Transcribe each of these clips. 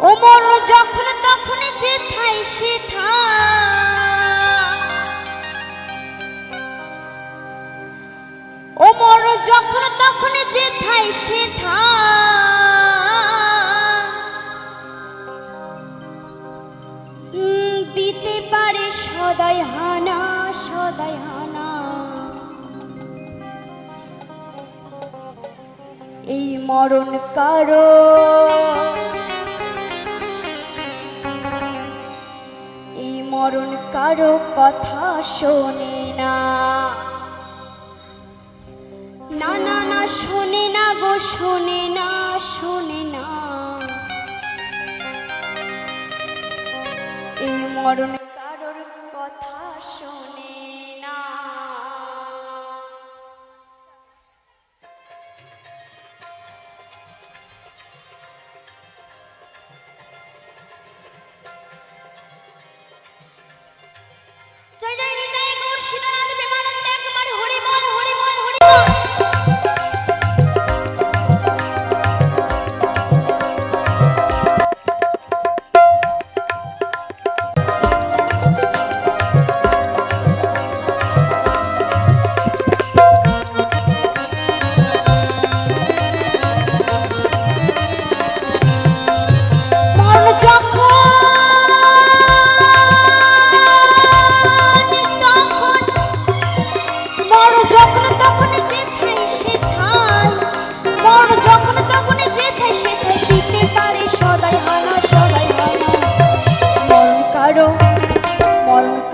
ওমর যখন তখন যে থাই সে যখন তখন যে থাই সে দিতে পারে সদাই হানা সদাই হানা। এই মরণ কারণ মরণ কারও কথা শোনে না। না না না, শোনে না গো, শোনে না শোনে না। এই মরণ কারোর কথা শোনে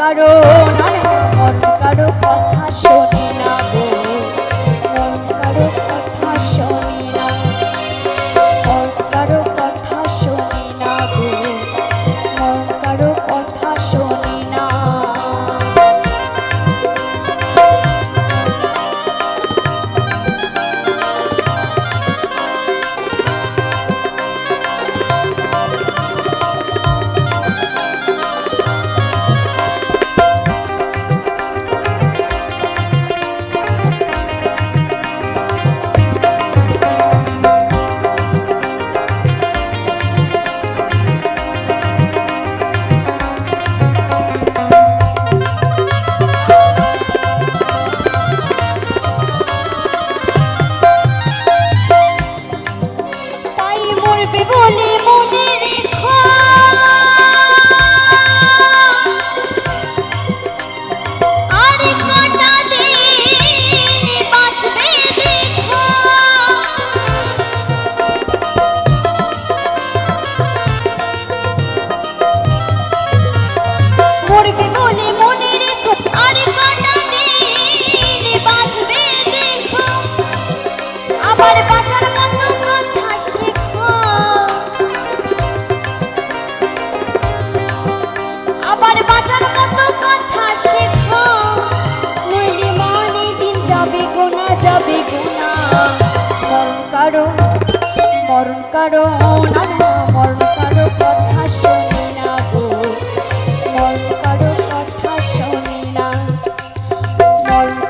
কারও নয় না মন কারও কথা শোন।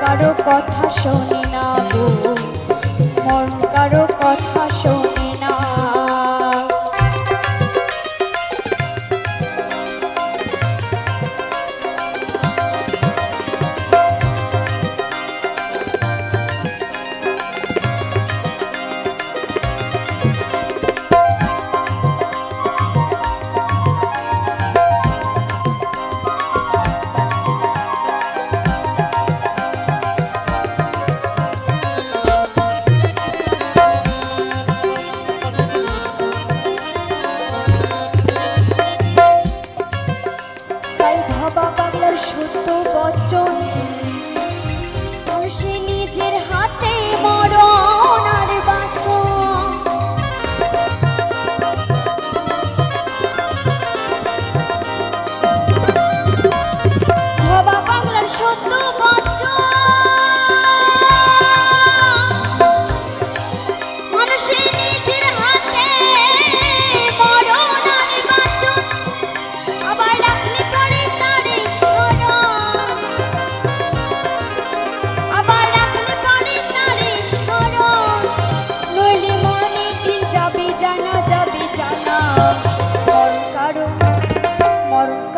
কারও কথা শোনে না গো। মন কারও কথা শোন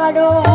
I don't know.